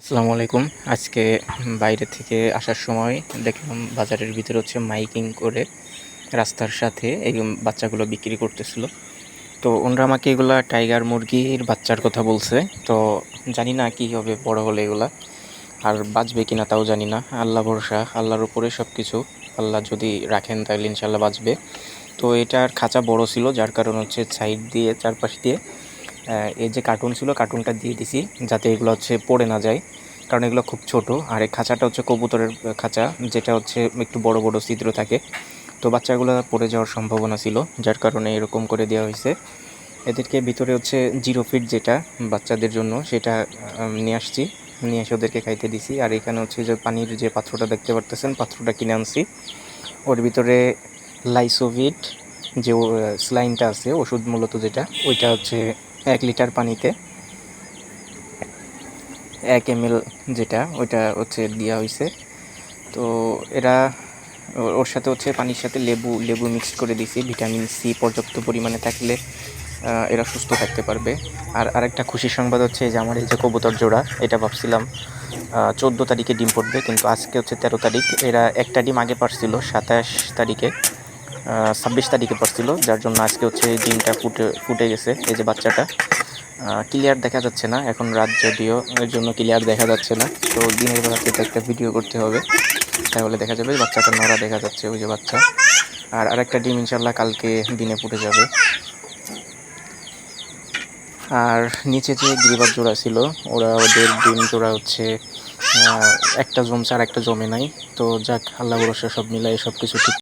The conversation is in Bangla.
আসসালামু আলাইকুম। আজকে বাইরে থেকে আসার সময় দেখলাম বাজারের ভিতরে হচ্ছে মাইকিং করে রাস্তার সাথে এই বাচ্চাগুলো বিক্রি করতেছিল। তো ওনারা আমাকে এগুলা টাইগার মুরগির বাচ্চার কথা বলছে। তো জানি না কি হবে, বড় হলে এগুলা। আর বাঁচবে কিনা তাও জানি না। আল্লাহ ভরসা, আল্লাহর উপরে সব কিছু আল্লাহ যদি রাখেন তাহলে ইনশাল্লাহ বাঁচবে। তো এটার খাঁচা বড় ছিল, যার কারণ হচ্ছে সাইড দিয়ে, চারপাশ দিয়ে এই যে কার্টুন ছিল কার্টুনটা দিয়ে দিছি, যাতে এগুলো হচ্ছে পড়ে না যায়, কারণ এগুলো খুব ছোট। আর এই খাঁচাটা হচ্ছে কবুতরের খাঁচা, যেটা হচ্ছে একটু বড় বড় ছিদ্র থাকে। তো বাচ্চাগুলো পড়ে যাওয়ার সম্ভাবনা ছিল, যার কারণে এরকম করে দেওয়া হয়েছে। এদেরকে ভিতরে হচ্ছে জিরো ফিট যেটা বাচ্চাদের জন্য, সেটা নিয়ে আসছি। নিয়ে এসে ওদেরকে খাইতে দিছি। আর এখানে হচ্ছে যে পানির যে পাত্রটা দেখতে পারতেছেন, পাত্রটা কিনে আনছি। ওর ভিতরে লাইসোভিট যে স্লাইনটা আছে, ওষুধ মূলত যেটা, ওইটা হচ্ছে এক লিটার পানিতে। এক এম যেটা, ওইটা হচ্ছে দেওয়া হয়েছে তো এরা ওর সাথে হচ্ছে পানির সাথে লেবু লেবু মিক্স করে দিয়েছি ভিটামিন সি পর্যাপ্ত পরিমাণে থাকলে এরা সুস্থ থাকতে পারবে। আর আরেকটা খুশির সংবাদ হচ্ছে যে আমার এই যে কবুতর জোড়া, এটা ভাবছিলাম চোদ্দ তারিখে ডিম পড়বে, কিন্তু আজকে হচ্ছে তেরো তারিখ। এরা একটা ডিম আগে পারছিল সাতাশ তারিখে। ছাব্বিশ তারিখে পারছিল যার জন্য আজকে হচ্ছে ডিমটা ফুটে ফুটে গেছে, এই যে বাচ্চাটা। ক্লিয়ার দেখা যাচ্ছে না, এখন রাত যদিও এর জন্য ক্লিয়ার দেখা যাচ্ছে না, তো দিনের বেলাতে একটা ভিডিও করতে হবে, তাহলে দেখা যাবে বাচ্চাটা নড়া দেখা যাচ্ছে, ওই যে বাচ্চা। আর আরেকটা ডিম ইনশাল্লাহ কালকে দিনে ফুটে যাবে। আর নিচে যে গিরিবাদ জোড়া ছিল, ওরা ওদের ডিম জোড়া হচ্ছে একটা জমছে আর একটা জমে নাই, তো যাক আল্লাহ সব মিলাই সব কিছু ঠিক